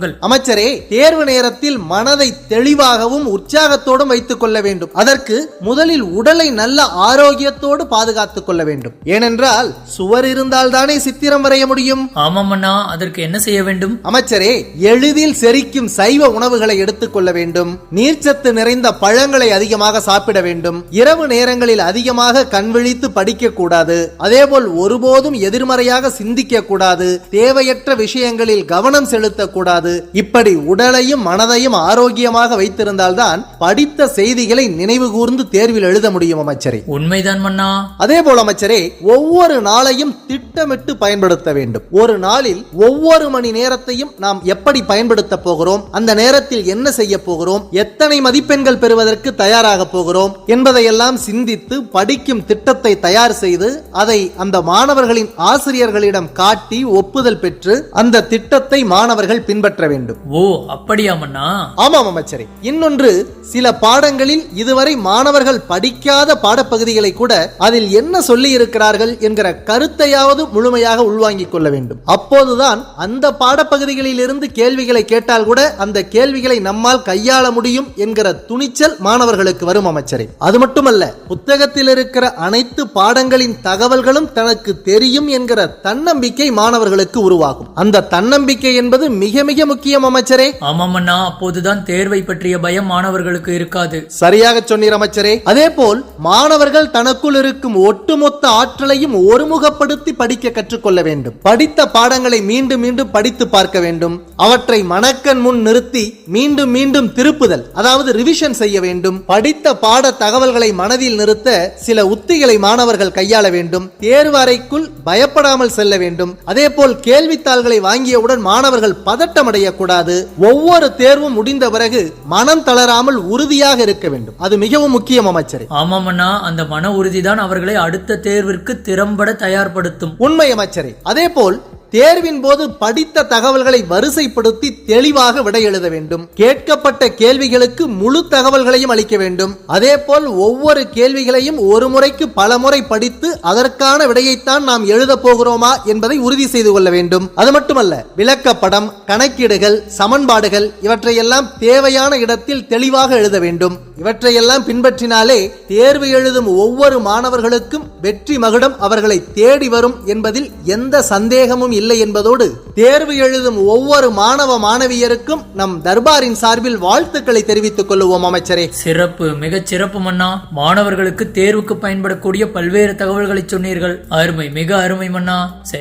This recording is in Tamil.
அமைச்சரே தேர்வு நேரத்தில் மனதை தெளிவாகவும் உற்சாகத்தோடும் வைத்துக் கொள்ள வேண்டும். அதற்கு முதலில் உடலை நல்ல ஆரோக்கியத்தோடு பாதுகாத்துக் கொள்ள வேண்டும். ஏனென்றால் சுவர் இருந்தால் தானே சித்திரம் வரைய முடியும். ஆமாம் அண்ணா அதற்கு என்ன செய்ய வேண்டும்? அமைச்சரே எளிதில் செரிக்கும் சைவ உணவுகளை எடுத்துக்கொள்ள வேண்டும். நீர்ச்சத்து நிறைந்த பழங்களை அதிகமாக சாப்பிட வேண்டும். இரவு நேரங்களில் அதிகமாக கண் விழித்து படிக்க கூடாது. அதேபோல் ஒருபோதும் எதிர்மறையாக சிந்திக்க கூடாது. தேவையற்ற விஷயங்களில் கவனம் செலுத்தக்கூடாது இப்படி உடலையும் மனதையும் ஆரோக்கியமாக வைத்திருந்தால்தான் படித்த செய்திகளை நினைவு கூர்ந்து தேர்வில் எழுத முடியும் அமைச்சரே. உண்மைதான் மன்னா. அதே போல அமைச்சரே ஒவ்வொரு நாளையும் திட்டமிட்டு பயன்படுத்த வேண்டும். ஒரு நாளில் ஒவ்வொரு மணி நேரத்தையும் நாம் எப்படி பயன்படுத்த போகிறோம்? அந்த நேரத்தில் என்ன செய்ய போகிறோம்? எத்தனை மதிப்பெண்கள் பெறுவதற்கு தயாராக போகிறோம்? என்பதையெல்லாம் சிந்தித்து படிக்கும் திட்டத்தை தயார் செய்து அதை அந்த மாணவர்களின் ஆசிரியர்களிடம் காட்டி ஒப்புதல் பெற்று அந்த திட்டத்தை மாணவர்கள் பின்பற்ற வேண்டும். ஓ அப்படியா மன்னா? ஆமாம் அமைச்சரே. இன்னொன்று சில பாடங்களில் இதுவரை மாணவர்கள் படிக்காத பாடப்பகுதிகளை கூட அதில் என்ன சொல்லி இருக்கிறார்கள் என்கிற கருத்தையாவது முழுமையாக உள்வாங்கிக் கொள்ள வேண்டும். அப்போதுதான் அந்த பாடப்பகுதிகளில் இருந்து கேள்விகளை கேட்டால் கூட அந்த கேள்விகளை நம்மால் கையாள முடியும் என்கிற துணிச்சல் மாணவர்களுக்கு வரும் அமைச்சரே. அது மட்டுமல்ல புத்தகத்தில் இருக்கிற அனைத்து பாடங்களின் தகவல்களும் தனக்கு தெரியும் என்கிற தன்னம்பிக்கை மாணவர்களுக்கு உருவாகும். அந்த தன்னம்பிக்கை என்பது மிக மிக முக்கியம் அமைச்சரே. ஆமாம் அண்ணா அப்போதுதான் தேர்வை பற்றிய பயம் மாணவர்களுக்கு இருக்காது. சரியாக சொன்னீர் அமைச்சரே. அதே போல் மாணவர்கள் தனக்குள் இருக்கும் ஒட்டுமொத்த ஆற்றலையும் ஒருமுகப்படுத்தி படிக்க கற்றுக்கொள்ள வேண்டும். படித்த பாடங்களை மீண்டும் மீண்டும் படித்து பார்க்க வேண்டும். அவற்றை மனக்கண் முன் நிறுத்தி மீண்டும் மீண்டும் திருப்புதல் அதாவது ரிவிஷன் செய்ய வேண்டும். படித்த பாட தகவல்களை மனதில் நிறுத்த சில உத்திகளை மாணவர்கள் கையாள வேண்டும். தேர்வு அறைக்குள் பயப்படாமல் செல்ல வேண்டும். அதே போல் கேள்வித்தாள்களை வாங்கியவுடன் மாணவர்கள் பதட்டம் அடையக்கூடாது ஒவ்வொரு தேர்வும் முடிந்த பிறகு மனம் தளராமல் உறுதியாக இருக்க வேண்டும். அது மிகவும் முக்கியம் அமைச்சரே. ஆமாம் அண்ணா அந்த மன உறுதிதான் அவர்களை அடுத்த தேர்விற்கு திறம்பட தயார்படுத்தும். உண்மை அமைச்சரே. அதே போல் தேர்வின் போது படித்த தகவல்களை வரிசைப்படுத்தி தெளிவாக விடை எழுத வேண்டும். கேட்கப்பட்ட கேள்விகளுக்கு முழு தகவல்களையும் அளிக்க வேண்டும். அதே போல் ஒவ்வொரு கேள்விகளையும் ஒரு முறைக்கு பல முறை படித்து அதற்கான விடையைத்தான் நாம் எழுத போகிறோமா என்பதை உறுதி செய்து கொள்ள வேண்டும். அது மட்டுமல்ல விளக்கப்படம் கணக்கீடுகள் சமன்பாடுகள் இவற்றையெல்லாம் தேவையான இடத்தில் தெளிவாக எழுத வேண்டும். இவற்றையெல்லாம் பின்பற்றினாலே தேர்வு எழுதும் ஒவ்வொரு மாணவர்களுக்கும் வெற்றி மகுடம் அவர்களை தேடி வரும் என்பதில் எந்த சந்தேகமும் இல்லை என்பதோடு தேர்வு எழுதும் ஒவ்வொரு மாணவ மாணவியருக்கும் நம் தர்பாரின் சார்பில் வாழ்த்துக்களை தெரிவித்துக் கொள்வோம் அமைச்சரே. சிறப்பு. மிகச் சிறப்பு மன்னா. மாணவர்களுக்கு தேர்வுக்கு பயன்படக்கூடிய பல்வேறு தகவல்களை சொன்னீர்கள். அருமை. மிக அருமை மன்னா. சரி.